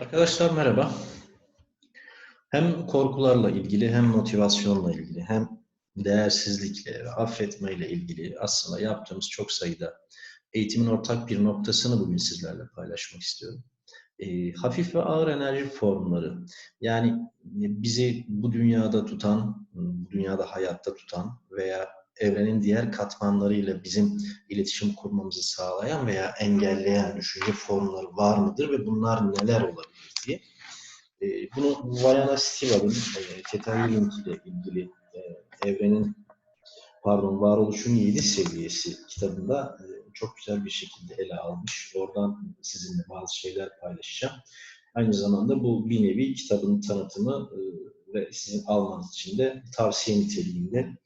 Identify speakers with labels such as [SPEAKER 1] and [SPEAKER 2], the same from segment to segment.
[SPEAKER 1] Arkadaşlar merhaba. Hem korkularla ilgili hem motivasyonla ilgili hem değersizlikle ve affetmeyle ilgili aslında yaptığımız çok sayıda eğitimin ortak bir noktasını bugün sizlerle paylaşmak istiyorum. E, hafif ve ağır enerji formları yani bizi bu dünyada tutan, bu dünyada hayatta tutan veya evrenin diğer katmanlarıyla bizim iletişim kurmamızı sağlayan veya engelleyen düşünce formları var mıdır ve bunlar neler olabilir diye. E, bunu Vayana Stival'ın e, ile ilgili e, evrenin pardon varoluşun yedi seviyesi kitabında e, çok güzel bir şekilde ele almış. Oradan sizinle bazı şeyler paylaşacağım. Aynı zamanda bu bir nevi kitabın tanıtımı e, ve sizin almanız için de tavsiye niteliğinde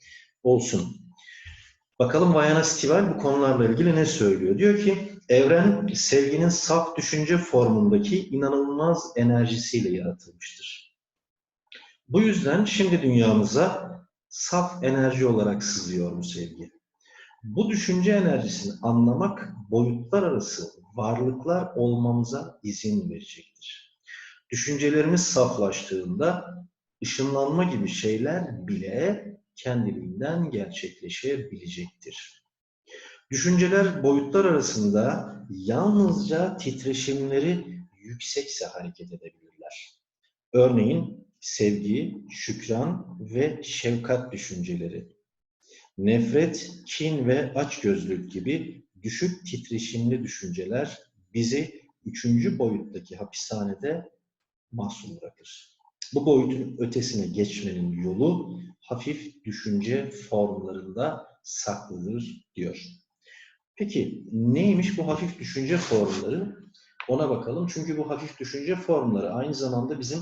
[SPEAKER 1] olsun. Bakalım Vayana Stival bu konularla ilgili ne söylüyor? Diyor ki, evren sevginin saf düşünce formundaki inanılmaz enerjisiyle yaratılmıştır. Bu yüzden şimdi dünyamıza saf enerji olarak sızıyor bu sevgi. Bu düşünce enerjisini anlamak boyutlar arası varlıklar olmamıza izin verecektir. Düşüncelerimiz saflaştığında ışınlanma gibi şeyler bile kendiliğinden gerçekleşebilecektir. Düşünceler boyutlar arasında yalnızca titreşimleri yüksekse hareket edebilirler. Örneğin sevgi, şükran ve şefkat düşünceleri. Nefret, kin ve açgözlülük gibi düşük titreşimli düşünceler bizi üçüncü boyuttaki hapishanede mahsur bırakır. Bu boyutun ötesine geçmenin yolu hafif düşünce formlarında saklıdır diyor. Peki neymiş bu hafif düşünce formları? Ona bakalım. Çünkü bu hafif düşünce formları aynı zamanda bizim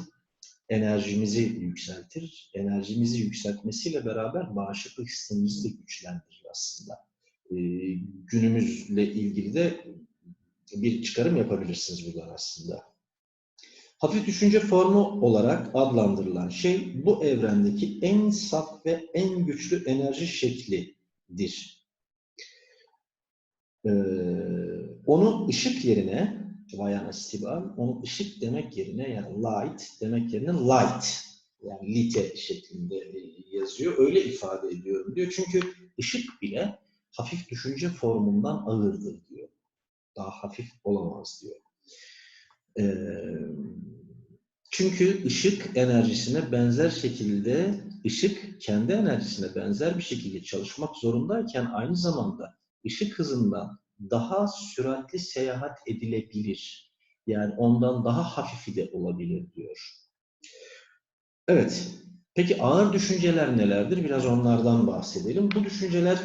[SPEAKER 1] enerjimizi yükseltir. Enerjimizi yükseltmesiyle beraber bağışıklık sistemimizi de güçlendirir aslında. Ee, günümüzle ilgili de bir çıkarım yapabilirsiniz buradan aslında. Hafif düşünce formu olarak adlandırılan şey bu evrendeki en saf ve en güçlü enerji şeklidir. Ee, onu ışık yerine Vayana Stibal, onu ışık demek yerine yani light demek yerine light yani lite şeklinde e, yazıyor. Öyle ifade ediyorum diyor. Çünkü ışık bile hafif düşünce formundan ağırdır diyor. Daha hafif olamaz diyor. Çünkü ışık enerjisine benzer şekilde, ışık kendi enerjisine benzer bir şekilde çalışmak zorundayken aynı zamanda ışık hızından daha süratli seyahat edilebilir. Yani ondan daha hafifi de olabilir diyor. Evet, peki ağır düşünceler nelerdir? Biraz onlardan bahsedelim. Bu düşünceler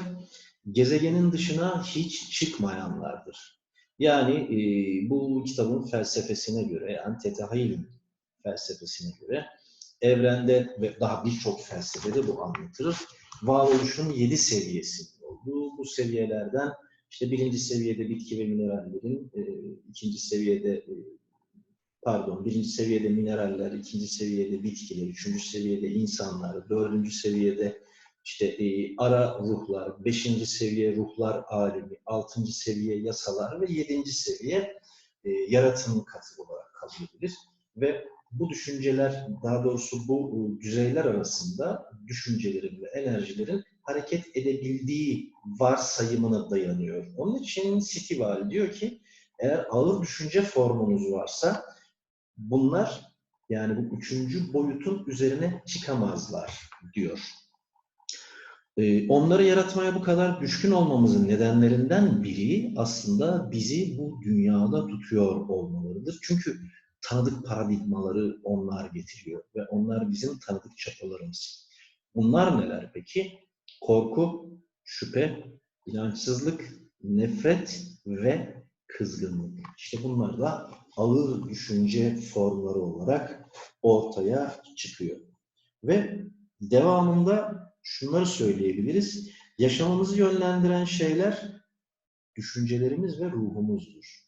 [SPEAKER 1] gezegenin dışına hiç çıkmayanlardır. Yani e, bu kitabın felsefesine göre, Healing felsefesine göre evrende ve daha birçok felsefede bu anlatılır. Varoluşun yedi seviyesi olduğu bu seviyelerden işte birinci seviyede bitki ve minerallerin, e, ikinci seviyede e, pardon, birinci seviyede mineraller, ikinci seviyede bitkiler, üçüncü seviyede insanlar, dördüncü seviyede işte e, ara ruhlar, beşinci seviye ruhlar alemi, altıncı seviye yasalar ve yedinci seviye e, yaratım katı olarak kabul edilir. Ve bu düşünceler, daha doğrusu bu e, düzeyler arasında düşüncelerin ve enerjilerin hareket edebildiği varsayımına dayanıyor. Onun için Stival diyor ki, eğer ağır düşünce formunuz varsa bunlar yani bu üçüncü boyutun üzerine çıkamazlar diyor. Ee, onları yaratmaya bu kadar düşkün olmamızın nedenlerinden biri aslında bizi bu dünyada tutuyor olmalarıdır. Çünkü tanıdık paradigmaları onlar getiriyor ve onlar bizim tanıdık çapalarımız. Bunlar neler peki? Korku, şüphe, inançsızlık, nefret ve kızgınlık. İşte bunlar da ağır düşünce formları olarak ortaya çıkıyor. Ve devamında şunları söyleyebiliriz. Yaşamımızı yönlendiren şeyler düşüncelerimiz ve ruhumuzdur.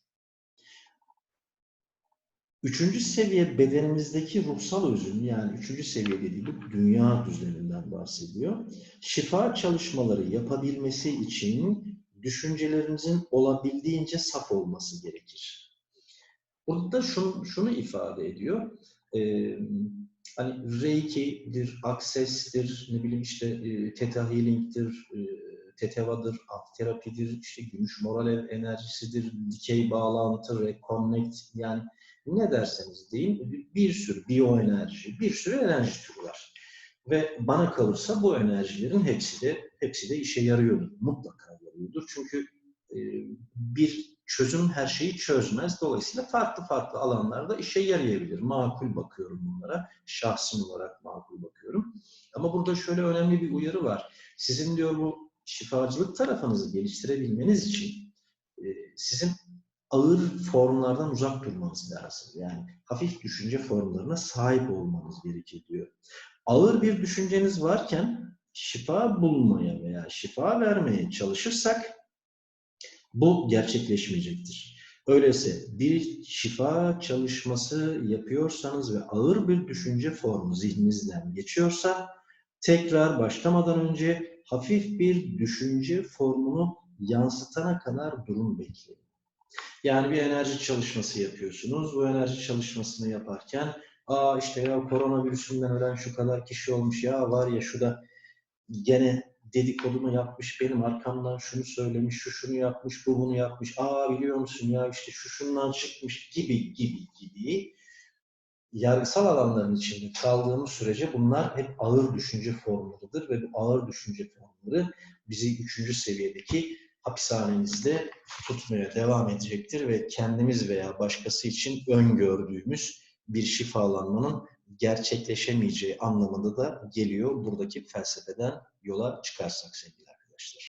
[SPEAKER 1] Üçüncü seviye bedenimizdeki ruhsal özün yani üçüncü seviye dediği bu dünya düzleminden bahsediyor. Şifa çalışmaları yapabilmesi için düşüncelerinizin olabildiğince saf olması gerekir. Burada şunu, şunu ifade ediyor. Ee, hani Reiki'dir, Access'tir, ne bileyim işte e, Theta Healing'tir, e, Teteva'dır, Art Terapidir, işte gümüş moral ev enerjisidir, dikey bağlantı, reconnect yani ne derseniz deyin bir sürü biyoenerji, bir sürü enerji türü var. Ve bana kalırsa bu enerjilerin hepsi de hepsi de işe yarıyordur. Mutlaka yarıyordur. Çünkü e, bir çözüm her şeyi çözmez. Dolayısıyla farklı farklı alanlarda işe yarayabilir. Makul bakıyorum bunlara. Şahsım olarak makul bakıyorum. Ama burada şöyle önemli bir uyarı var. Sizin diyor bu şifacılık tarafınızı geliştirebilmeniz için e, sizin ağır formlardan uzak durmanız lazım. Yani hafif düşünce formlarına sahip olmanız gerekiyor diyor. Ağır bir düşünceniz varken şifa bulmaya veya şifa vermeye çalışırsak bu gerçekleşmeyecektir. Öyleyse bir şifa çalışması yapıyorsanız ve ağır bir düşünce formu zihninizden geçiyorsa tekrar başlamadan önce hafif bir düşünce formunu yansıtana kadar durun bekleyin. Yani bir enerji çalışması yapıyorsunuz. Bu enerji çalışmasını yaparken aa işte ya koronavirüsünden ölen şu kadar kişi olmuş ya var ya şu da gene dedikodunu yapmış, benim arkamdan şunu söylemiş, şu şunu yapmış, bu bunu yapmış, aa biliyor musun ya işte şu şundan çıkmış gibi gibi gibi. Yargısal alanların içinde kaldığımız sürece bunlar hep ağır düşünce formlarıdır ve bu ağır düşünce formları bizi üçüncü seviyedeki hapishanemizde tutmaya devam edecektir ve kendimiz veya başkası için öngördüğümüz bir şifalanmanın gerçekleşemeyeceği anlamında da geliyor buradaki felsefeden yola çıkarsak sevgili arkadaşlar.